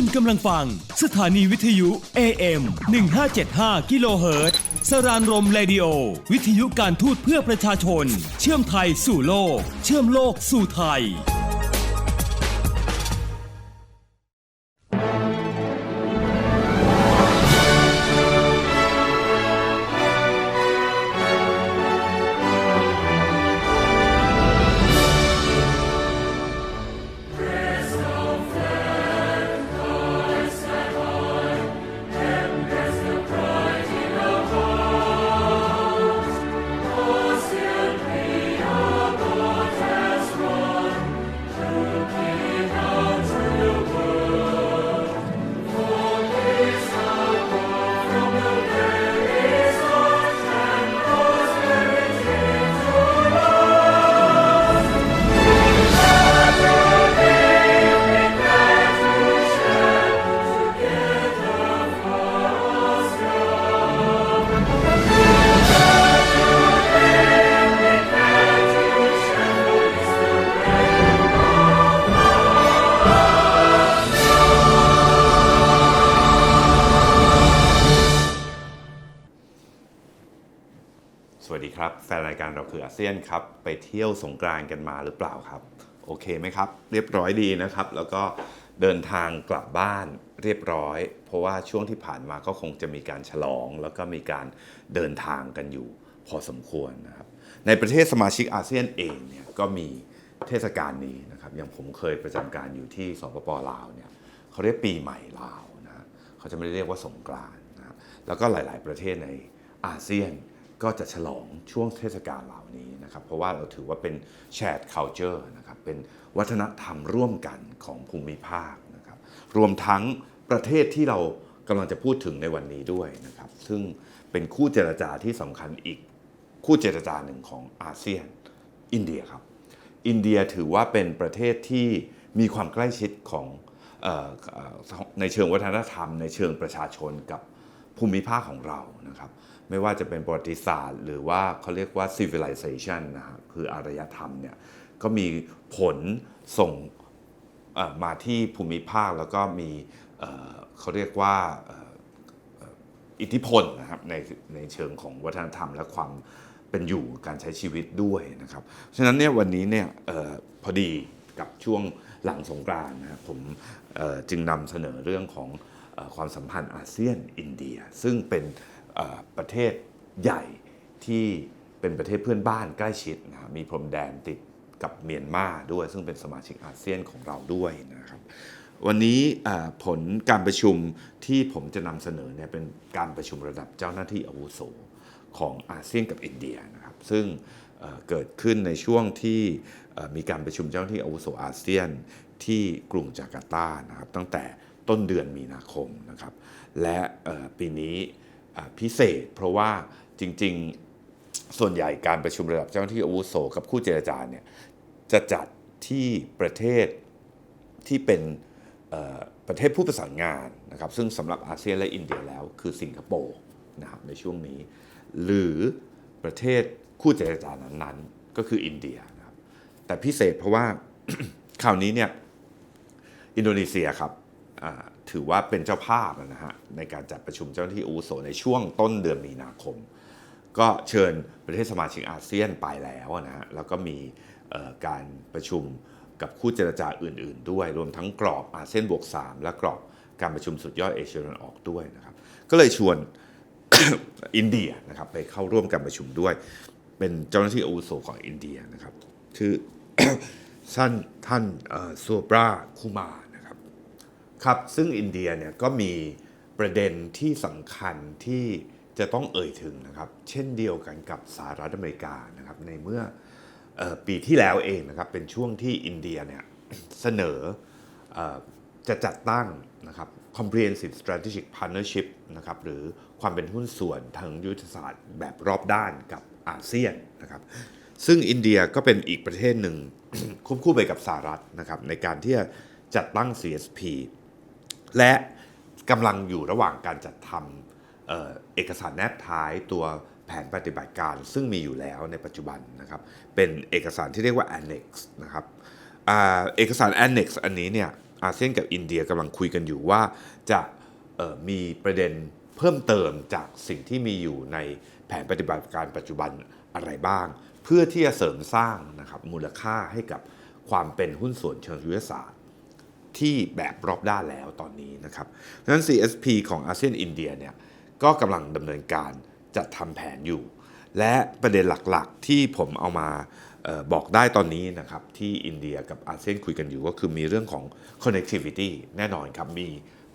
คุณกำลังฟัง สถานีวิทยุ AM 1575กิโลเฮิรตซ์สรานรมเรดิโอ วิทยุการทูตเพื่อประชาชน เชื่อมไทยสู่โลก เชื่อมโลกสู่ไทย ซียนครับไปเที่ยวสงกรานกันมาหรือเปล่าครับ โอเคไหมครับ เรียบร้อยดีนะครับ แล้วก็เดินทางกลับบ้านเรียบร้อย เพราะว่าช่วงที่ผ่านมาก็คงจะมีการฉลอง แล้วก็มีการเดินทางกันอยู่ พอสมควรนะครับ ในประเทศสมาชิกอาเซียนเองเนี่ยก็มีเทศกาลนี้นะครับอย่างผมเคยประจำการอยู่ที่สปปลาวเนี่ยเขาเรียกปีใหม่ลาวนะเขาจะไม่ได้เรียกว่าสงกรานต์นะฮะแล้วก็หลาย ๆ ประเทศในอาเซียน ก็จะฉลองช่วงเทศกาลเหล่านี้นะครับ เพราะว่าเราถือว่าเป็น shared culture นะครับ เป็นวัฒนธรรมร่วมกันของภูมิภาคนะครับ รวมทั้งประเทศที่เรากำลังจะพูดถึงในวันนี้ด้วยนะครับ ซึ่งเป็นคู่เจรจาที่สำคัญอีกคู่เจรจาหนึ่งของอาเซียน อินเดียครับ อินเดียถือว่าเป็นประเทศที่มีความใกล้ชิดของในเชิงวัฒนธรรม ในเชิงประชาชนกับภูมิภาคของเรานะครับ ไม่ว่าจะเป็นประวัติศาสตร์ หรือว่าเขาเรียกว่า civilization นะฮะคืออารยธรรมเนี่ยก็มีผลส่งมาที่ภูมิภาคแล้วก็มีเขาเรียกว่าอิทธิพลนะครับในในเชิงของวัฒนธรรมและความเป็นอยู่การใช้ชีวิตด้วยนะครับ ฉะนั้นเนี่ยวันนี้เนี่ยออพอดีกับช่วงหลังสงกรานต์นะครับผมจึงนำเสนอเรื่องของออความสัมพันธ์อาเซียนอินเดีย ซึ่งเป็น ประเทศใหญ่ที่เป็นประเทศเพื่อนบ้านใกล้ชิดนะมีพรมแดนติดกับเมียนมาด้วย ซึ่งเป็นสมาชิกอาเซียนของเราด้วยนะครับวันนี้ผลการประชุมที่ผมจะนำเสนอเนี่ยเป็นการประชุมระดับเจ้าหน้าที่อาวุโสของอาเซียนกับอินเดียนะครับซึ่งเกิดขึ้นในช่วงที่มีการประชุมเจ้าหน้าที่อาวุโสอาเซียนที่กรุงจาการ์ตานะครับตั้งแต่ต้นเดือนมีนาคมนะครับและปีนี้ พิเศษ เพราะว่าจริงๆส่วนใหญ่การประชุมระดับเจ้าหน้าที่อาวุโสกับคู่เจรจาเนี่ยจะจัดที่ประเทศที่เป็นประเทศผู้ประสานงานนะครับซึ่งสำหรับอาเซียนและอินเดียแล้วคือสิงคโปร์นะครับในช่วงนี้ หรือประเทศคู่เจรจานั้นๆ ก็คืออินเดียนะครับแต่พิเศษเพราะว่าคราวนี้เนี่ยอินโดนีเซียครับ ถือว่าเป็นเจ้าภาพนะฮะในการจัดประชุมเจ้าหน้าที่อาวุโสในช่วงต้นเดือนมีนาคม ก็เชิญประเทศสมาชิกอาเซียนไปแล้วนะฮะแล้วก็มีการประชุมกับคู่เจรจาอื่น ๆ ด้วย รวมทั้งกรอบอาเซียนบวก 3 และกรอบการประชุมสุดยอดเอเชียตะวันออกด้วยนะครับ ก็เลยชวนอินเดียนะครับไปเข้าร่วมการประชุมด้วย เป็นเจ้าหน้าที่อาวุโสของอินเดียนะครับชื่อท่านท่านซัวบราคูมาร ครับซึ่งอินเดียเนี่ยก็มีประเด็นที่สำคัญที่จะต้องเอ่ยถึงนะครับ เช่นเดียวกันกับสหรัฐอเมริกานะครับในเมื่อออปีที่แล้วเองนะครับเป็นช่วงที่อินเดียเนี่ยเสนอออจะจัดตั้งนะครับ comprehensive strategic partnership นะครับหรือความเป็นหุ้นส่วนทางยุทธศาสตร์แบบรอบด้านกับอาเซียนนะครับ ซึ่งอินเดียก็เป็นอีกประเทศหนึ่งควบคู่ไปกับสหรัฐนะครับในการที่จะจัดตั้ง CSP และกำลังอยู่ระหว่างการจัดทำเออเอกสารแนบท้ายตัวแผนปฏิบัติการซึ่งมีอยู่แล้วในปัจจุบันนะครับ เป็นเอกสารที่เรียกว่า Annex นะครับอเอกสาร Annex อันนี้เนี่ยอาเซียนกับอินเดียกำลังคุยกันอยู่ว่าจะมีประเด็นเพิ่มเติมจากสิ่งที่มีอยู่ในแผนปฏิบัติการปัจจุบันอะไรบ้าง เพื่อที่จะเสริมสร้างนะครับมูลค่าให้กับความเป็นหุ้นส่วนเชิงยุทธศาสตร์ ที่แบบรอบด้านแล้วตอนนี้นะครับดังนั้น CSP ของอาเซียนอินเดียเนี่ยก็กำลังดำเนินการจัดทำแผนอยู่ และประเด็นหลักๆที่ผมเอามาออบอกได้ตอนนี้นะครับที่อินเดียกับอาเซียนคุยกันอยู่ก็คือมีเรื่องของ connectivity แน่นอนครับมี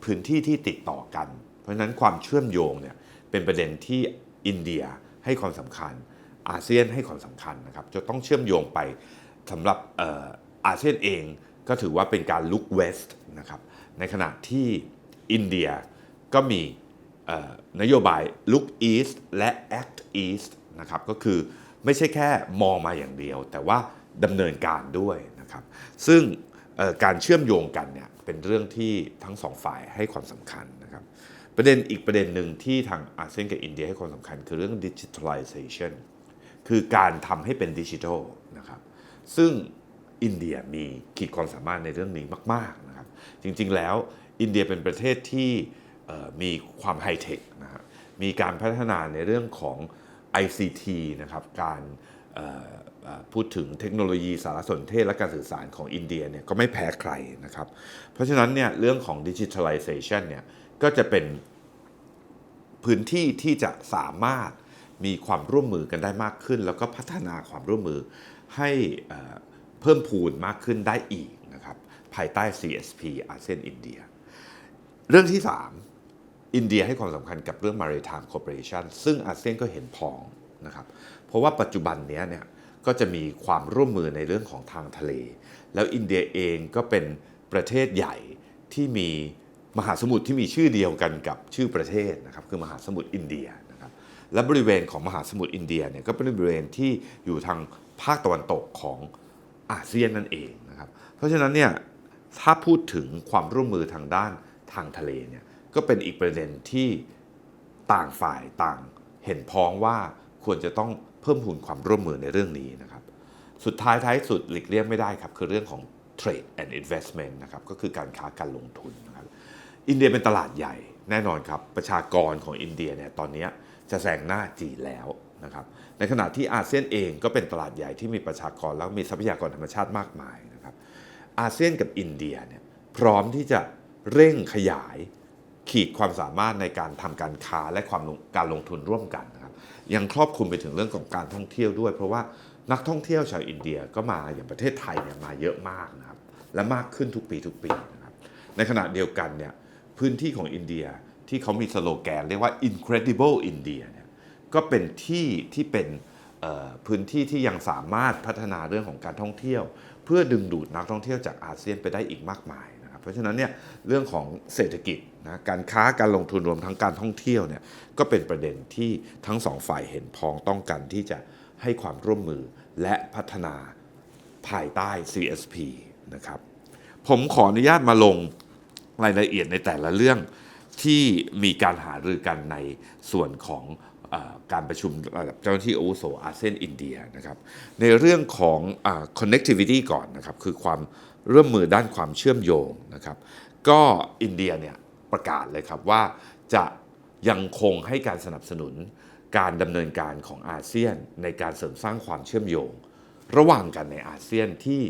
พื้นที่ที่ติดต่อกัน เพราะฉะนั้นความเชื่อมโยงเนี่ยเป็นประเด็นที่อินเดียให้ความสำคัญ อาเซียนให้ความสำคัญนะครับจะต้องเชื่อมโยงไปสำหรับอาเซียนเอง ก็ถือว่าเป็นการลุกเวสต์นะครับในขณะที่อินเดียก็มีนโยบาย look east และ act east นะครับก็คือไม่ใช่แค่มองมาอย่างเดียว แต่ว่าดำเนินการด้วยนะครับซึ่งการเชื่อมโยงกันเนี่ยเป็นเรื่องที่ทั้งสองฝ่ายให้ความสำคัญนะครับประเด็นอีกประเด็นหนึ่งที่ทางอาเซียนกับอินเดียให้ความสำคัญ คือเรื่อง digitalization คือการทำให้เป็นดิจิทัลนะครับซึ่ง อินเดียมีขีดความสามารถในเรื่องนี้มากๆนะครับจริงๆแล้วอินเดียเป็นประเทศที่มีความไฮเทคนะครับมีการพัฒนาในเรื่องของ ICT นะครับการพูดถึงเทคโนโลยีสารสนเทศและการสื่อสารของอินเดียเนี่ยก็ไม่แพ้ใครนะครับ เพราะฉะนั้นเนี่ยเรื่องของ digitalization เนี่ยก็จะเป็นพื้นที่ที่จะสามารถมีความร่วมมือกันได้มากขึ้น แล้วก็พัฒนาความร่วมมือให้ เพิ่มพูนมากขึ้นได้อีกนะครับภายใต้ CSP อาเซียนอินเดีย เรื่องที่ 3 อินเดียให้ความสำคัญกับเรื่อง maritime cooperation ซึ่งอาเซียนก็เห็นพ้องนะครับเพราะว่าปัจจุบันนี้เนี่ยก็จะมีความร่วมมือในเรื่องของทางทะเล แล้วอินเดียเองก็เป็นประเทศใหญ่ที่มีมหาสมุทรที่มีชื่อเดียวกันกับชื่อประเทศนะครับคือมหาสมุทรอินเดียนะครับและบริเวณของมหาสมุทรอินเดียเนี่ยก็เป็นบริเวณที่อยู่ทางภาคตะวันตกของ อาเซียนนั่นเองนะครับ เพราะฉะนั้นเนี่ยถ้าพูดถึงความร่วมมือทางด้านทางทะเลเนี่ยก็เป็นอีกประเด็นที่ต่างฝ่ายต่างเห็นพ้องว่าควรจะต้องเพิ่มพูนความร่วมมือในเรื่องนี้นะครับ สุดท้ายท้ายสุดหลีกเลี่ยงไม่ได้ครับ คือเรื่องของ trade and investment นะครับก็คือการค้าการลงทุนนะครับอินเดียเป็นตลาดใหญ่แน่นอนครับ ประชากรของอินเดียเนี่ยตอนนี้จะแซงหน้าจีนแล้วนะครับ ในขณะที่อาเซียนเองก็เป็นตลาดใหญ่ที่มีประชากรแล้วมีทรัพยากรธรรมชาติมากมายนะครับอาเซียนกับอินเดียเนี่ยพร้อมที่จะเร่งขยายขีดความสามารถในการทำการค้าและความการลงทุนร่วมกันนะครับยังครอบคลุมไปถึงเรื่องของการท่องเที่ยวด้วย เพราะว่านักท่องเที่ยวชาวอินเดียก็มาอย่างประเทศไทยเนี่ยมาเยอะมากนะครับและมากขึ้นทุกปีทุกปีนะครับในขณะเดียวกันเนี่ยพื้นที่ของอินเดียที่เขามีสโลแกนเรียกว่า incredible India เนี่ย ก็เป็นที่ที่เป็นพื้นที่ที่ยังสามารถพัฒนาเรื่องของการท่องเที่ยว เพื่อดึงดูดนักท่องเที่ยวจากอาเซียนไปได้อีกมากมายนะครับเพราะฉะนั้นเนี่ยเรื่องของเศรษฐกิจนะการค้าการลงทุนรวมทั้งการท่องเที่ยวเนี่ยก็เป็นประเด็นที่ทั้งสองฝ่ายเห็นพ้องต้องกันที่จะให้ความร่วมมือและพัฒนาภายใต้ CSP นะครับผมขออนุญาตมาลงรายละเอียดในแต่ละเรื่องที่มีการหารือกันในส่วนของ การประชุมระดับเจ้าหน้าที่อาวุโสอาเซียนอินเดียนะครับในเรื่องของอ connectivity ก่อนนะครับคือความร่วมมือด้านความเชื่อมโยงนะครับก็อินเดียเนี่ยประกาศเลยครับว่าจะยังคงให้การสนับสนุนการดำเนินการของอาเซียนในการเสริมสร้างความเชื่อมโยง ระหว่างกันในอาเซียนที่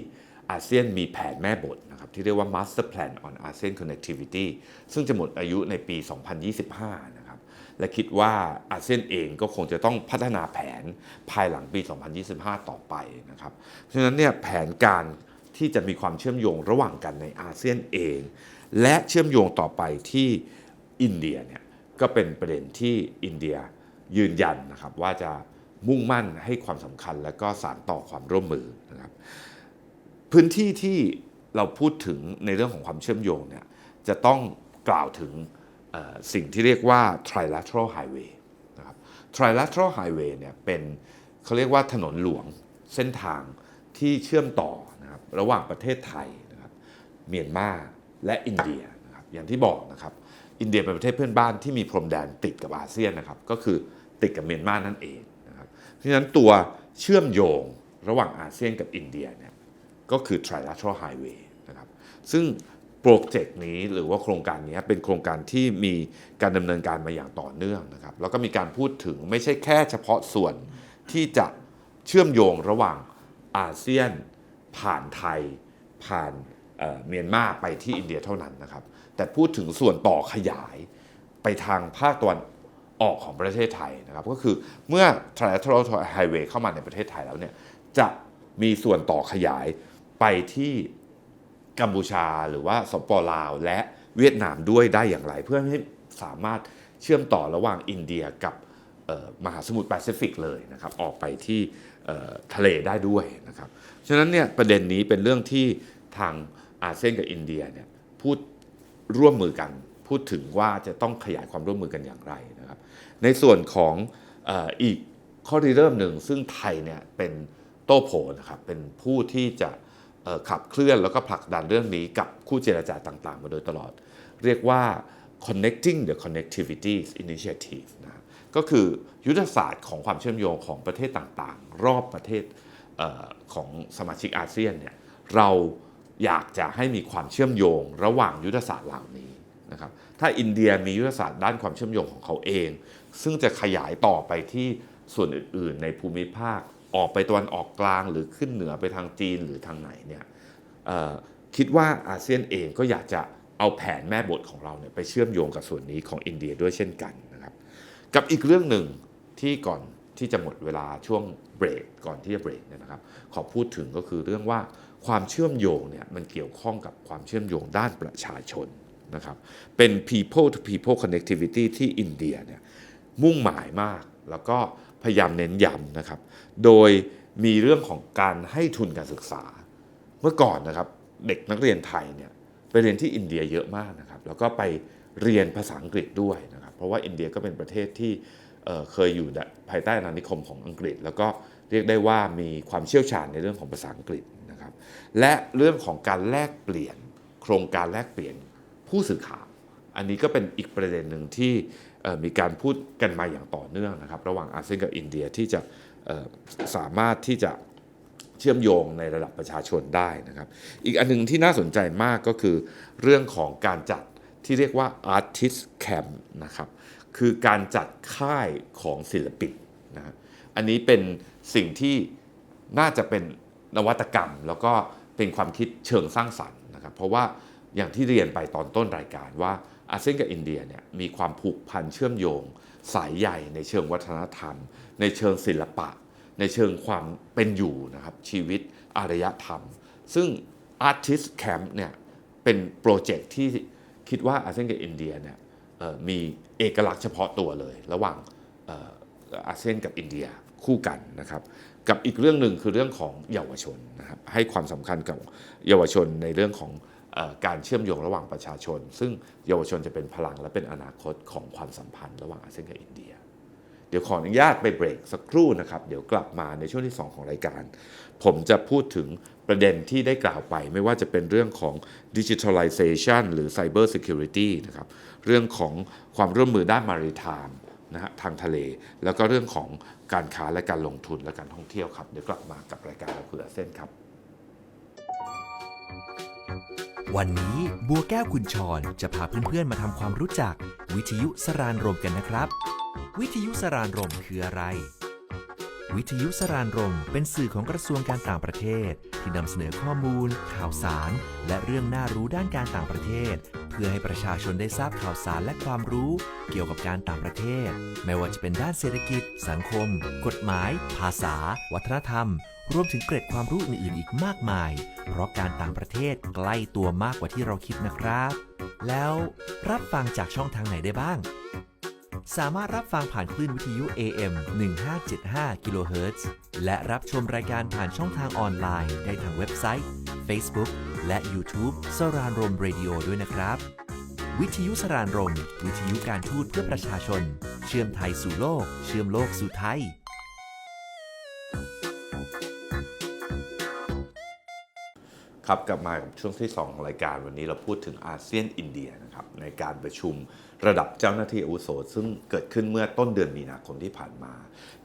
อาเซียนมีแผนแม่บทนะครับที่เรียกว่า Master Plan on ASEAN Connectivity ซึ่งจะหมดอายุในปี 2025นะครับ และคิดว่าอาเซียนเองก็คงจะต้องพัฒนาแผนภายหลังปี 2025 ต่อไปนะครับเพราะฉะนั้นเนี่ยแผนการที่จะมีความเชื่อมโยงระหว่างกันในอาเซียนเอง และเชื่อมโยงต่อไปที่อินเดียเนี่ยก็เป็นประเด็นที่อินเดียยืนยันนะครับว่าจะมุ่งมั่นให้ความสำคัญและก็สานต่อความร่วมมือนะครับพื้นที่ที่เราพูดถึงในเรื่องของความเชื่อมโยงเนี่ยจะต้องกล่าวถึง สิ่งที่เรียกว่า trilateral highway นะครับ trilateral highway เนี่ยเป็นเขาเรียกว่าถนนหลวงเส้นทางที่เชื่อมต่อนะครับระหว่างประเทศไทยนะครับเมียนมาและอินเดียนะครับอย่างที่บอกนะครับอินเดียเป็นประเทศเพื่อนบ้านที่มีพรมแดนติดกับอาเซียนนะครับก็คือติดกับเมียนมานั่นเองนะครับเพราะฉะนั้นตัวเชื่อมโยงระหว่างอาเซียนกับอินเดียเนี่ยก็คือ trilateral highway นะครับซึ่ง โปรเจกต์นี้หรือว่าโครงการนี้เป็นโครงการที่มีการดำเนินการมาอย่างต่อเนื่องนะครับแล้วก็มีการพูดถึงไม่ใช่แค่เฉพาะส่วนที่จะเชื่อมโยงระหว่างอาเซียน ผ่านไทย ผ่านเเมียนมาไปที่อินเดียเท่านั้นนะครับ แต่พูดถึงส่วนต่อขยายไปทางภาคตะวันออกของประเทศไทยนะครับ ก็คือเมื่อ Trilateral Highway เข้ามาในประเทศไทยแล้วเนี่ยจะมีส่วนต่อขยายไปที่ กัมพูชาหรือว่าสปปลาว และเวียดนามด้วยได้อย่างไร เพื่อให้สามารถเชื่อมต่อระหว่างอินเดียกับมหาสมุทรแปซิฟิกเลยนะครับออกไปที่ทะเลได้ด้วยนะครับฉะนั้นเนี่ยประเด็นนี้เป็นเรื่องที่ทางอาเซียนกับอินเดียเนี่ยพูดร่วมมือกัน พูดถึงว่าจะต้องขยายความร่วมมือกันอย่างไรนะครับในส่วนของอ,อีกข้อริเริ่มหนึ่งซึ่งไทยเนี่ยเป็นโต้โผนะครับเป็นผู้ที่จะ ขับเคลื่อนแล้วก็ผลักดันเรื่องนี้กับคู่เจรจาต่างๆ มาโดยตลอด เรียกว่า connecting the connectivities initiative นะก็คือยุทธศาสตร์ของความเชื่อมโยงของประเทศต่างๆ รอบประเทศเออของสมาชิกอาเซียนเนี่ยเราอยากจะให้มีความเชื่อมโยงระหว่างยุทธศาสตร์เหล่านี้นะครับถ้าอินเดียมียุทธศาสตร์ด้านความเชื่อมโยงของเขาเอง ซึ่งจะขยายต่อไปที่ส่วนอื่นๆ ในภูมิภาค ออกไปตะวันออกกลางหรือขึ้นเหนือไปทางจีนหรือทางไหนเนี่ยคิดว่าอาเซียนเองก็อยากจะเอาแผนแม่บทของเราเนี่ยไปเชื่อมโยงกับส่วนนี้ของอินเดียด้วยเช่นกันนะครับกับอีกเรื่องหนึ่งที่ก่อนที่จะหมดเวลาช่วงเบรกก่อนที่จะเบรกเนี่ยนะครับ ขอพูดถึงก็คือเรื่องว่าความเชื่อมโยงเนี่ยมันเกี่ยวข้องกับความเชื่อมโยงด้านประชาชนนะครับเป็น people to people connectivity ที่อินเดียเนี่ยมุ่งหมายมากแล้วก็ พยายามเน้นย้ำนะครับ โดยมีเรื่องของการให้ทุนการศึกษา เมื่อก่อนนะครับเด็กนักเรียนไทยเนี่ยไปเรียนที่อินเดียเยอะมากนะครับ แล้วก็ไปเรียนภาษาอังกฤษด้วยนะครับ เพราะว่าอินเดียก็เป็นประเทศที่เเคยอยู่ภายใต้อาณานิคมของอังกฤษ แล้วก็เรียกได้ว่ามีความเชี่ยวชาญในเรื่องของภาษาอังกฤษนะครับ และเรื่องของการแลกเปลี่ยน โครงการแลกเปลี่ยนผู้สื่อข่าว อันนี้ก็เป็นอีกประเด็นหนึ่งที่ มีการพูดกันมาอย่างต่อเนื่องนะครับ ระหว่างอาเซียนกับอินเดียที่จะสามารถที่จะเชื่อมโยงในระดับประชาชนได้นะครับ อีกอันหนึงที่น่าสนใจมากก็คือเรื่องของการจัดที่เรียกว่า Artist Camp นะครับ คือการจัดค่ายของศิลปินนะฮะอันนี้เป็นสิ่งที่น่าจะเป็นนวัตกรรม แล้วก็เป็นความคิดเชิงสร้างสรรค์นะครับ เพราะว่าอย่างที่เรียนไปตอนต้นรายการว่า อาเซียนกับอินเดียเนี่ยมีความผูกพันเชื่อมโยง สายใยในเชิงวัฒนธรรม ในเชิงศิลปะ ในเชิงความเป็นอยู่นะครับชีวิตอารยธรรม ซึ่ง Artist Camp เนี่ยเป็นโปรเจกต์ที่คิดว่าอาเซียนกับอินเดียเนี่ยมีเอกลักษณ์เฉพาะตัวเลย ระหว่างอาเซียนกับอินเดียคู่กันนะครับ กับอีกเรื่องหนึ่งคือเรื่องของเยาวชนนะครับให้ความสำคัญกับเยาวชนในเรื่องของ การเชื่อมโยงระหว่างประชาชน ซึ่งเยาวชนจะเป็นพลังและเป็นอนาคตของความสัมพันธ์ระหว่างอาเซียนกับอินเดีย เดี๋ยวขออนุญาตไปเบรกสักครู่นะครับ เดี๋ยวกลับมาในช่วงที่ 2 ของรายการ ผมจะพูดถึงประเด็นที่ได้กล่าวไป ไม่ว่าจะเป็นเรื่องของ digitalization หรือ cyber security นะครับเรื่องของความร่วมมือด้าน maritime นะฮะทางทะเล แล้วก็เรื่องของการค้าและการลงทุนและการท่องเที่ยวครับ เดี๋ยวกลับมากับรายการเราเผื่อเส้นครับ วันนี้บัวแก้วคุณชรจะพาเพื่อนๆมาทำความรู้จัก วิทยุสรานรมกันนะครับ วิทยุสรานรมคืออะไร วิทยุสรานรมเป็นสื่อของกระทรวงการต่างประเทศ ที่นำเสนอข้อมูล ข่าวสาร และเรื่องน่ารู้ด้านการต่างประเทศ เพื่อให้ประชาชนได้ทราบข่าวสารและความรู้ เกี่ยวกับการต่างประเทศ ไม่ว่าจะเป็นด้านเศรษฐกิจ สังคม กฎหมาย ภาษา วัฒนธรรม รวมถึงเกร็ดความรู้อื่นๆ อีกมากมาย เพราะการต่างประเทศใกล้ตัวมากกว่าที่เราคิดนะครับ แล้วรับฟังจากช่องทางไหนได้บ้าง สามารถรับฟังผ่านคลื่นวิทยุ AM 1575กิโลเฮิรตซ์และรับชมรายการผ่านช่องทางออนไลน์ ได้ทางเว็บไซต์ Facebook และ YouTube สรานรมเรดิโอด้วยนะครับ วิทยุสรานรม วิทยุการทูตเพื่อประชาชน เชื่อมไทยสู่โลก เชื่อมโลกสู่ไทย ครับกลับมากับช่วงที่ 2 ของรายการวันนี้เราพูดถึงอาเซียนอินเดียนะครับในการประชุมระดับเจ้าหน้าที่อาวุโสซึ่งเกิดขึ้นเมื่อต้นเดือนมีนาคมที่ผ่านมา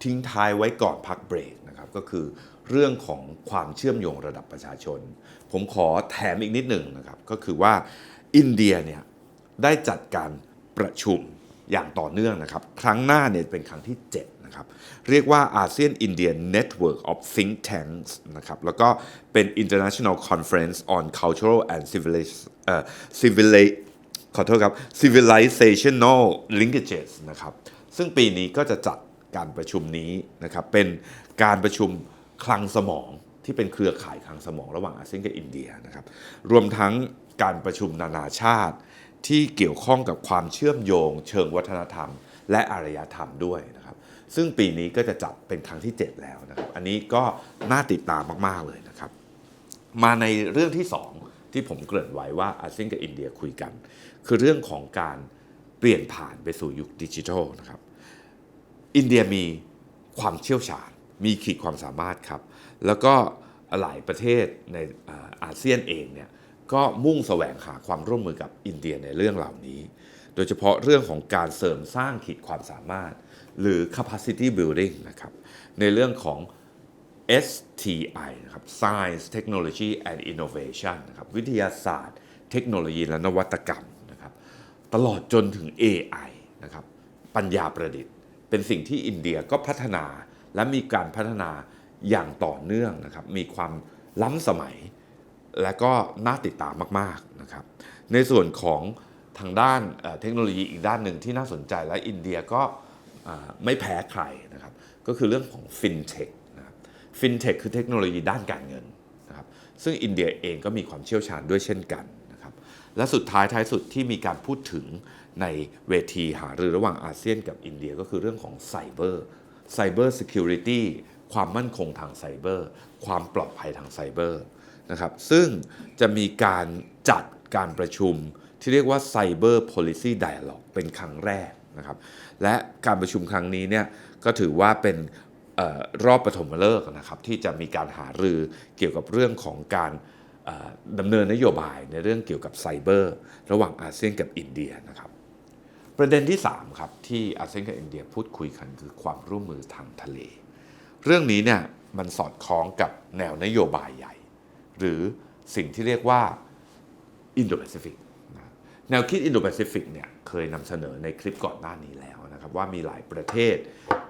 ทิ้งท้ายไว้ก่อนพักเบรกนะครับก็คือเรื่องของความเชื่อมโยงระดับประชาชน ผมขอแถมอีกนิดหนึ่งนะครับก็คือว่าอินเดียเนี่ยได้จัดการประชุมอย่างต่อเนื่องนะครับ ครั้งหน้าเนี่ยเป็นครั้งที่ 7 นะครับเรียกว่า ASEAN Indian Network of Think Tanks นะครับแล้วก็เป็น International Conference on Cultural and Civilis เอ่อ Civili ขอโทษครับ Civilizational Linkages นะครับซึ่งปีนี้ก็จะจัดการประชุมนี้นะครับเป็นการประชุมคลังสมองที่เป็นเครือข่ายคลังสมองระหว่างอาเซียนกับอินเดียนะครับรวมทั้งการประชุมนานาชาติที่เกี่ยวข้องกับความเชื่อมโยง เชิงวัฒนธรรม และอารยธรรมด้วยนะครับ ซึ่งปีนี้ก็จะจัดเป็นครั้งที่ 7 แล้วนะครับอันนี้ก็น่าติดตามมากๆเลยนะครับ มาในเรื่องที่ 2 ที่ผมเกริ่นไว้ว่าอาเซียนกับอินเดียคุยกัน คือเรื่องของการเปลี่ยนผ่านไปสู่ยุคดิจิทัลนะครับอินเดียมีความเชี่ยวชาญ มีขีดความสามารถครับ แล้วก็หลายประเทศในอาอาเซียนเองเนี่ยก็มุ่งแสวงหาความร่วมมือกับอินเดียในเรื่องเหล่านี้ โดยเฉพาะเรื่องของการเสริมสร้างขีดความสามารถ หรือ capacity building นะครับในเรื่องของ STI นะครับ Science Technology and Innovation นะครับวิทยาศาสตร์ เทคโนโลยีและนวัตกรรมนะครับตลอดจนถึง AI นะครับปัญญาประดิษฐ์ เป็นสิ่งที่อินเดียก็พัฒนาและมีการพัฒนาอย่างต่อเนื่องนะครับมีความล้ำสมัย และก็น่าติดตามมากๆนะครับในส่วนของทางด้านเทคโนโลยีอีกด้านหนึ่งที่น่าสนใจและอินเดียก็ ไม่แพ้ใครนะครับ ก็คือเรื่องของ FinTech นะครับ FinTech คือเทคโนโลยีด้านการเงินนะครับ ซึ่งอินเดียเองก็มีความเชี่ยวชาญด้วยเช่นกันนะครับ และสุดท้ายท้ายสุดที่มีการพูดถึงในเวทีหารือระหว่างอาเซียนกับอินเดียก็คือเรื่องของไซเบอร์ไซเบอร์ซิเคียวริตี้ความมั่นคงทางไซเบอร์ ความปลอดภัยทางไซเบอร์นะครับ ซึ่งจะมีการจัดการประชุมที่เรียกว่า Cyber Policy Dialogue เป็นครั้งแรกนะครับ และการประชุมครั้งนี้เนี่ยก็ถือว่าเป็นออรอบปฐมฤกษ์นะครับที่จะมีการหารือเกี่ยวกับเรื่องของการดำเนินนโยบายในเรื่องเกี่ยวกับไซเบอร์ระหว่างอาเซียนกับอินเดียนะครับประเด็นที่ 3 ครับ ที่อาเซียนกับอินเดียพูดคุยกันคือความร่วมมือทางทะเล เรื่องนี้เนี่ยมันสอดคล้องกับแนวนโยบายใหญ่ หรือสิ่งที่เรียกว่าอินโดแปซิฟิกแนวคิดอินโดแปซิฟิกเนี่ยเคยนำเสนอในคลิปก่อนหน้านี้แล้ว นะครับว่ามีหลายประเทศ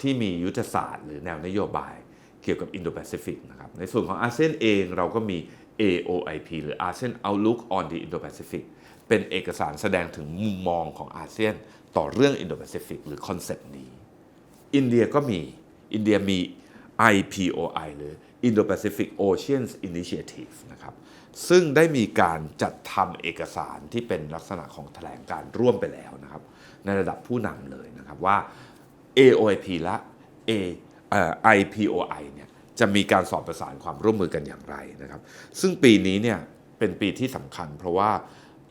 ที่มียุทธศาสตร์ หรือแนวนโยบายเกี่ยวกับอินโดแปซิฟิกนะครับในส่วนของอาเซียนเองเราก็มี AOIP หรือ ASEAN Outlook on the Indo-Pacific เป็นเอกสารแสดงถึงมุมมองของอาเซียน ต่อเรื่องอินโดแปซิฟิกหรือคอนเซปต์นี้ อินเดียก็มี อินเดียมี IPOI หรือ Indo-Pacific Oceans Initiative นะครับ ซึ่งได้มีการจัดทำเอกสารที่เป็นลักษณะของแถลงการร่วมไปแล้วนะครับ ในระดับผู้นำเลยนะครับว่า AOIP และ A IPOI เนี่ยจะมีการสอบประสานความร่วมมือกันอย่างไรนะครับ ซึ่งปีนี้เนี่ยเป็นปีที่สำคัญ เพราะว่า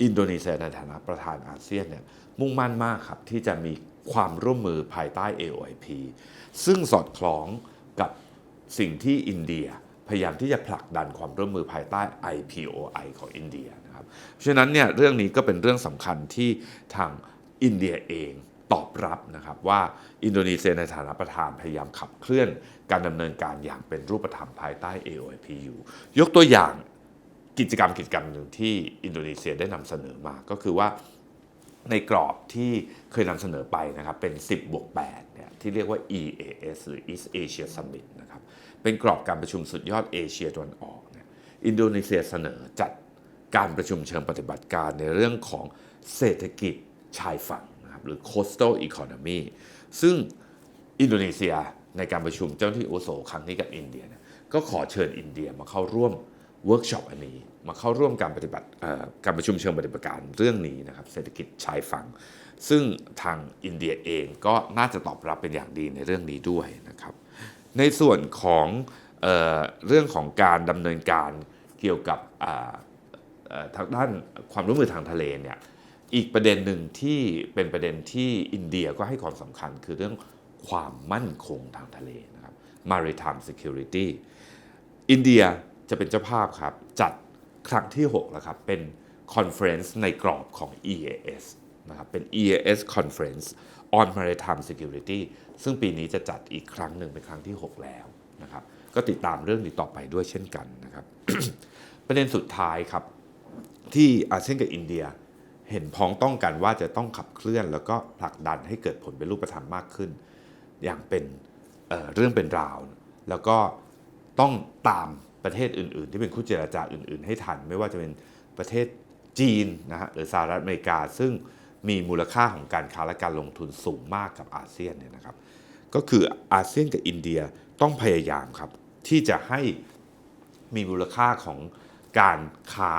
อินโดนีเซียในฐานะประธานอาเซียนเนี่ยมุ่งมั่นมากครับที่จะมีความร่วมมือภายใต้ AOIP ซึ่งสอดคล้องกับสิ่งที่อินเดียพยายามที่จะผลักดันความร่วมมือภายใต้ IPOI ของอินเดียนะครับ ฉะนั้นเนี่ยเรื่องนี้ก็เป็นเรื่องสำคัญที่ทาง อินเดียเองตอบรับนะครับว่าอินโดนีเซียในฐานะประธานพยายามขับเคลื่อนการดำเนินการอย่างเป็นรูปธรรมภายใต้ AOIP อยู่ยกตัวอย่างกิจกรรมกิจกรรมหนึ่งที่อินโดนีเซียได้นำเสนอมาก็คือว่าในกรอบที่เคยนำเสนอไปนะครับเป็น 10บวก8เนี่ยที่เรียกว่า EAS หรือ East Asia Summit นะครับเป็นกรอบการประชุมสุดยอดเอเชียตะวันออกเนี่ยอินโดนีเซียเสนอจัดการประชุมเชิงปฏิบัติการในเรื่องของเศรษฐกิจ ชายฝั่งนะครับหรือ coastal economy ซึ่งอินโดนีเซียในการประชุมเจ้าหน้าที่อุโสครั้งนี้กับอินเดียเนี่ยก็ขอเชิญอินเดียมาเข้าร่วมเวิร์กช็อปอันนี้ มาเข้าร่วมการปฏิบัติการประชุมเชิงปฏิบัติการเรื่องนี้นะครับเศรษฐกิจชายฝั่ง ซึ่งทางอินเดียเองก็น่าจะตอบรับเป็นอย่างดีในเรื่องนี้ด้วยนะครับในส่วนของเออเรื่องของการดำเนินการเกี่ยวกับทางด้านความร่วมมือทางทะเลเนี่ย อีกประเด็นหนึ่งที่เป็นประเด็นที่อินเดียก็ให้ความสำคัญคือเรื่องความมั่นคงทางทะเลนะครับ maritime security อินเดียจะเป็นเจ้าภาพครับ จัดครั้งที่ 6 แล้วครับ เป็นคอนเฟรนซ์ในกรอบของ EAS นะครับเป็น EAS Conference on Maritime Security ซึ่งปีนี้จะจัดอีกครั้งหนึ่งเป็นครั้งที่ 6 แล้วนะครับ ก็ติดตามเรื่องนี้ต่อไปด้วยเช่นกันนะครับ ประเด็นสุดท้ายครับ ที่อาเซียนกับอินเดีย เห็นพ้องต้องกันว่าจะต้องขับเคลื่อน แล้วก็ผลักดันให้เกิดผลเป็นรูปธรรมมากขึ้น อย่างเป็นเเรื่องเป็นราว แล้วก็ต้องตามประเทศอื่น ๆ ที่เป็นคู่เจรจาอื่น ๆ ให้ทัน ไม่ว่าจะเป็นประเทศจีนนะฮะหรือสหรัฐอเมริกา ซึ่งมีมูลค่าของการค้าและการลงทุนสูงมากกับอาเซียนเนี่ยนะครับ ก็คืออาเซียนกับอินเดียต้องพยายามครับ ที่จะให้มีมูลค่าของการค้า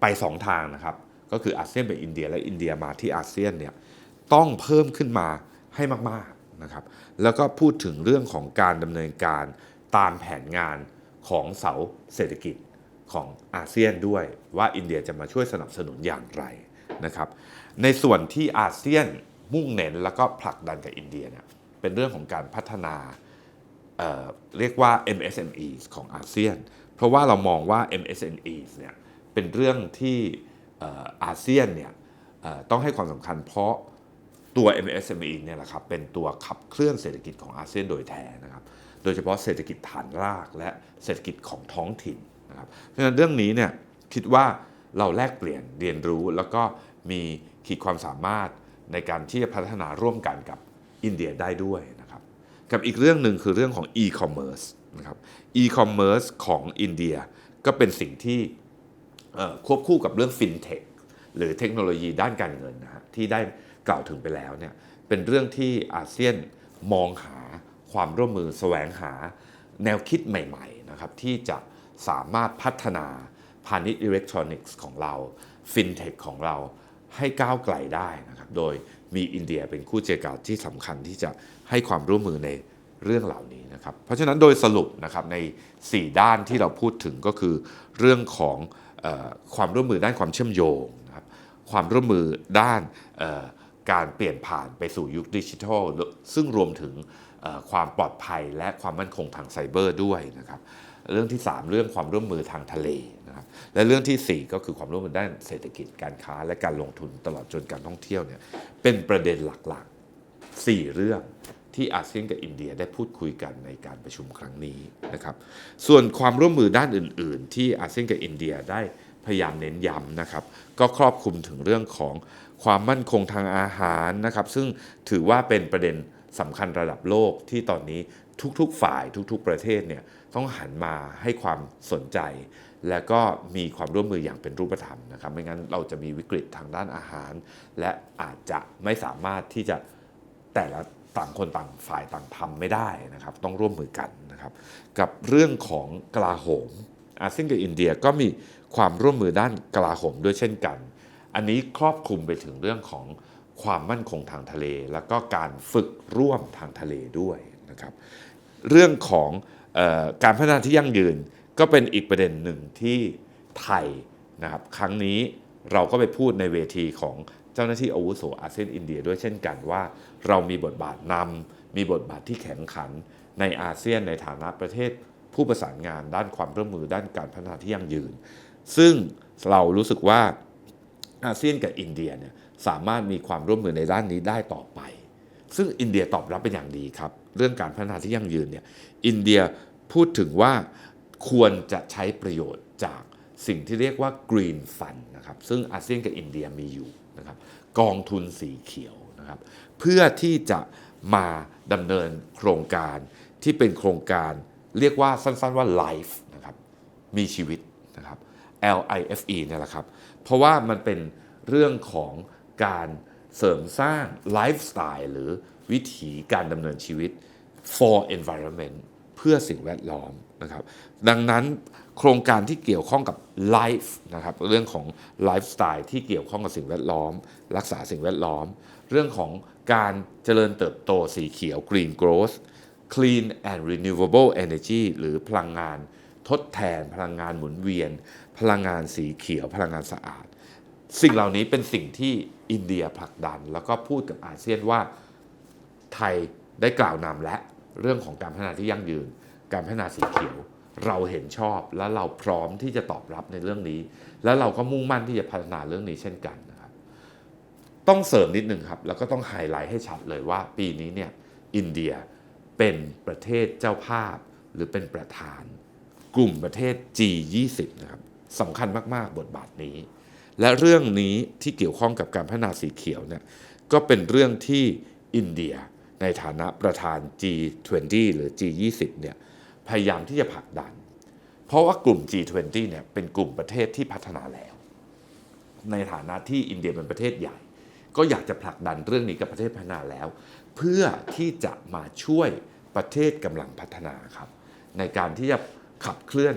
ไปสองทางนะครับ ก็คืออาเซียนไปอินเดียและอินเดียมาที่อาเซียนเนี่ยต้องเพิ่มขึ้นมาให้มากๆนะครับแล้วก็พูดถึงเรื่องของการดำเนินการตามแผนงานของเสาเศรษฐกิจของอาเซียนด้วยว่าอินเดียจะมาช่วยสนับสนุนอย่างไรนะครับในส่วนที่อาเซียนมุ่งเน้นแล้วก็ผลักดันกับอินเดียเนี่ยเป็นเรื่องของการพัฒนาเเรียกว่า MSME ของอาเซียน เพราะว่าเรามองว่า MSME เนี่ยเป็นเรื่องที่ อาเซียนเนี่ยต้องให้ความสำคัญเพราะตัว MSME เนี่ยแหละครับเป็นตัวขับเคลื่อนเศรษฐกิจของอาเซียนโดยแท้นะครับ โดยเฉพาะเศรษฐกิจฐานรากและเศรษฐกิจของท้องถิ่นนะครับเพราะฉะนั้นเรื่องนี้เนี่ยคิดว่าเราแลกเปลี่ยนเรียนรู้แล้วก็มีขีดความสามารถในการที่จะพัฒนาร่วมกันกับอินเดียได้ด้วยนะครับ กับอีกเรื่องหนึ่งคือเรื่องของ e-commerce นะครับ e-commerce ของอินเดียก็เป็นสิ่งที่ ควบคู่กับเรื่อง fintech หรือเทคโนโลยีด้านการเงินนะฮะที่ได้กล่าวถึงไปแล้วเนี่ยเป็นเรื่องที่อาเซียนมองหาความร่วมมือแสวงหาแนวคิดใหม่ๆนะครับที่จะสามารถพัฒนาพาณิชย์อิเล็กทรอนิกส์ของเรา fintech ของเราให้ก้าวไกลได้นะครับโดยมีอินเดียเป็นคู่เจรจาที่สำคัญที่จะให้ความร่วมมือในเรื่องเหล่านี้นะครับเพราะฉะนั้นโดยสรุปนะครับใน 4 ด้านที่เราพูดถึงก็คือเรื่องของ ความร่วมมือด้านความเชื่อมโยงนะครับความร่วมมือด้านการเปลี่ยนผ่านไปสู่ยุคดิจิทัล ซึ่งรวมถึงความปลอดภัยและความมั่นคงทางไซเบอร์ด้วยนะครับเรื่องที่ 3 เรื่องความร่วมมือทางทะเลนะครับและเรื่องทีสี่4 ก็คือความร่วมมือด้านเศรษฐกิจการค้าและการลงทุนตลอดจนการท่องเที่ยวเนี่ยเป็นประเด็นหลักๆ 4 เรื่อง ที่อาเซียนกับอินเดียได้พูดคุยกันในการประชุมครั้งนี้นะครับส่วนความร่วมมือด้านอื่น ๆ ที่อาเซียนกับอินเดียได้พยายามเน้นย้ำนะครับ ก็ครอบคลุมถึงเรื่องของความมั่นคงทางอาหารนะครับซึ่งถือว่าเป็นประเด็นสำคัญระดับโลกที่ตอนนี้ทุกๆ ฝ่ายทุกๆ ประเทศเนี่ยต้องหันมาให้ความสนใจ และก็มีความร่วมมืออย่างเป็นรูปธรรมนะครับ ไม่งั้นเราจะมีวิกฤตทางด้านอาหาร และอาจจะไม่สามารถที่จะแต่ละ ต่างคนต่างฝ่ายต่างทำไม่ได้นะครับ ต้องร่วมมือกันนะครับ กับเรื่องของกลาโหมอาเซียนกับอินเดียก็มีความร่วมมือด้านกลาโหมด้วยเช่นกัน อันนี้ครอบคลุมไปถึงเรื่องของความมั่นคงทางทะเล แล้วก็การฝึกร่วมทางทะเลด้วยนะครับ เรื่องของออการพัฒนาที่ยั่งยืนก็เป็นอีกประเด็นหนึ่งที่ไทยนะครับ ครั้งนี้เราก็ไปพูดในเวทีของ เจ้าหน้าที่อาวุโสอาเซียนอินเดียด้วยเช่นกันว่า เรามีบทบาทนำมีบทบาทที่แข็งขันในอาเซียนในฐานะประเทศผู้ประสานงานด้านความร่วมมือด้านการพัฒนาที่ยั่งยืน ซึ่งเรารู้สึกว่าอาเซียนกับอินเดียเนี่ยสามารถมีความร่วมมือในด้านนี้ได้ต่อไป ซึ่งอินเดียตอบรับเป็นอย่างดีครับ เรื่องการพัฒนาที่ยั่งยืนเนี่ยอินเดียพูดถึงว่าควรจะใช้ประโยชน์จากสิ่งที่เรียกว่า Green Fund นะครับซึ่งอาเซียนกับอินเดียมีอยู่ นะครับกองทุนสีเขียวนะครับเพื่อที่จะมาดำเนินโครงการที่เป็นโครงการเรียกว่าสั้นๆว่า Life นะครับมีชีวิตนะครับ L I F E เนี่ยแหละครับเพราะว่ามันเป็นเรื่องของการเสริมสร้างไลฟ์สไตล์หรือวิถีการดำเนินชีวิต for environment เพื่อสิ่งแวดล้อมนะครับ ดังนั้น โครงการที่เกี่ยวข้องกับ life นะครับเรื่องของไลฟ์สไตล์ที่เกี่ยวข้องกับสิ่งแวดล้อม รักษาสิ่งแวดล้อม เรื่องของการเจริญเติบโตสีเขียว green growth clean and renewable energy หรือพลังงานทดแทน พลังงานหมุนเวียน พลังงานสีเขียว พลังงานสะอาด สิ่งเหล่านี้เป็นสิ่งที่อินเดียผลักดัน แล้วก็พูดกับอาเซียนว่าไทยได้กล่าวนำและเรื่องของการพัฒนาที่ยั่งยืน การพัฒนาสีเขียว เราเห็นชอบและเราพร้อมที่จะตอบรับในเรื่องนี้ แล้วเราก็มุ่งมั่นที่จะพัฒนาเรื่องนี้เช่นกันนะครับ ต้องเสริมนิดนึงครับ แล้วก็ต้องไฮไลท์ให้ชัดเลยว่า ปีนี้เนี่ยอินเดียเป็นประเทศเจ้าภาพหรือเป็นประธาน กลุ่มประเทศ G20 นะครับสำคัญมาก ๆ บทบาทนี้ และเรื่องนี้ที่เกี่ยวข้องกับการพัฒนาสีเขียวเนี่ยก็เป็นเรื่องที่อินเดียในฐานะประธาน G20 หรือ G20 เนี่ย พยายามที่จะผลักดัน เพราะว่ากลุ่ม G20 เนี่ยเป็นกลุ่มประเทศที่พัฒนาแล้ว ในฐานะที่อินเดียเป็นประเทศใหญ่ ก็อยากจะผลักดันเรื่องนี้กับประเทศพัฒนาแล้ว เพื่อที่จะมาช่วยประเทศกำลังพัฒนาครับ ในการที่จะขับเคลื่อน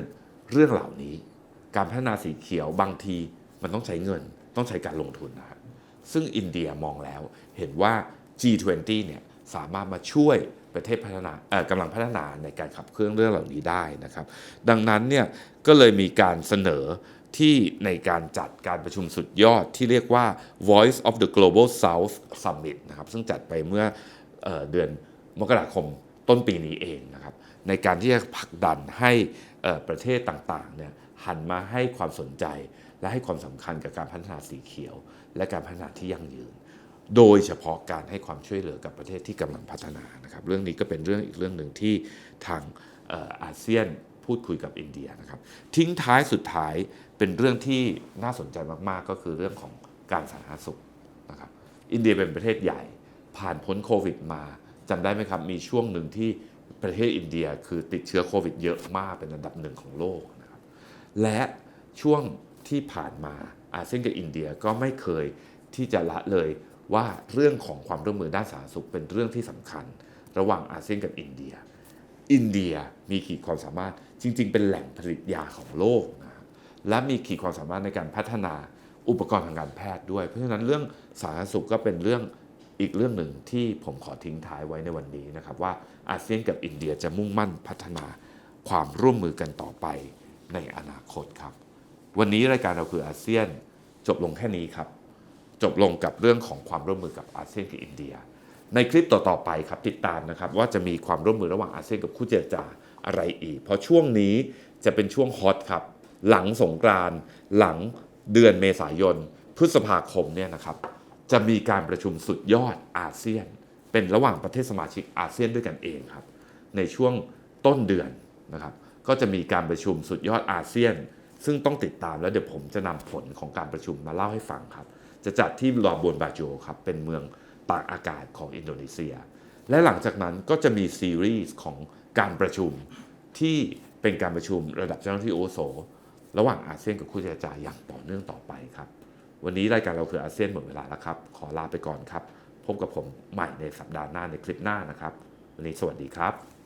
เรื่องเหล่านี้ การพัฒนาสีเขียวบางทีมันต้องใช้เงิน ต้องใช้การลงทุนนะครับซึ่งอินเดียมองแล้วเห็นว่า G20 เนี่ยสามารถมาช่วย ประเทศพัฒนากำลังพัฒนาในการขับเคลื่อนเรื่องเหล่านี้ได้นะครับ ดังนั้นเนี่ยก็เลยมีการเสนอที่ในการจัดการประชุมสุดยอดที่เรียกว่า Voice of the Global South Summit นะครับซึ่งจัดไปเมื่อเออเดือนมกราคมต้นปีนี้เองนะครับ ในการที่จะผลักดันให้ประเทศต่างๆเนี่ยหันมาให้ความสนใจและให้ความสำคัญกับการพัฒนาสีเขียว และการพัฒนาที่ยั่งยืน โดยเฉพาะการให้ความช่วยเหลือกับประเทศที่กำลังพัฒนานะครับ เรื่องนี้ก็เป็นเรื่องอีกเรื่องหนึ่งที่ทางเอ่ออาเซียนพูดคุยกับอินเดียนะครับ ทิ้งท้ายสุดท้ายเป็นเรื่องที่น่าสนใจมาก ๆ ก็คือเรื่องของการสาธารณสุขนะครับ อินเดียเป็นประเทศใหญ่ ผ่านพ้นโควิดมาจำได้ไหมครับ มีช่วงหนึ่งที่ประเทศอินเดียคือติดเชื้อโควิดเยอะมากเป็นอันดับหนึ่งของโลกนะครับ และช่วงที่ผ่านมาอาเซียนกับอินเดียก็ไม่เคยที่จะละเลย ว่าเรื่องของความร่วมมือด้านสาธารณสุขเป็นเรื่องที่สำคัญ ระหว่างอาเซียนกับอินเดีย อินเดียมีขีดความสามารถจริง ๆ เป็นแหล่งผลิตยาของโลกนะครับและมีขีดความสามารถในการพัฒนาอุปกรณ์ทางการแพทย์ด้วย เพราะฉะนั้นเรื่องสาธารณสุขก็เป็นเรื่องอีกเรื่องหนึ่งที่ผมขอทิ้งท้ายไว้ในวันนี้นะครับว่าอาเซียนกับอินเดียจะมุ่งมั่นพัฒนาความร่วมมือกันต่อไปในอนาคตครับ วันนี้รายการเราคืออาเซียนจบลงแค่นี้ครับ จบลงกับเรื่องของความร่วมมือกับอาเซียนกับอินเดีย ในคลิปต่อๆไปครับติดตามนะครับว่าจะมีความร่วมมือระหว่างอาเซียนกับคู่เจรจาอะไรอีก เพราะช่วงนี้จะเป็นช่วงฮอตครับหลังสงกรานต์หลังเดือนเมษายน พฤษภาคมเนี่ยนะครับจะมีการประชุมสุดยอดอาเซียน เป็นระหว่างประเทศสมาชิกอาเซียนด้วยกันเองครับ ในช่วงต้นเดือนนะครับ ก็จะมีการประชุมสุดยอดอาเซียน ซึ่งต้องติดตามแล้วเดี๋ยวผมจะนำผลของการประชุมมาเล่าให้ฟังครับ จะจัดที่ลอบูนบาโจครับเป็นเมืองตากอากาศของอินโดนีเซีย และหลังจากนั้นก็จะมีซีรีส์ของการประชุมที่เป็นการประชุมระดับเจ้าหน้าที่โอโสระหว่างอาเซียนกับคู่เจรจาอย่างต่อเนื่องต่อไปครับ วันนี้รายการเราคืออาเซียนหมดเวลาแล้วครับ ขอลาไปก่อนครับ พบกับผมใหม่ในสัปดาห์หน้าในคลิปหน้านะครับ วันนี้สวัสดีครับ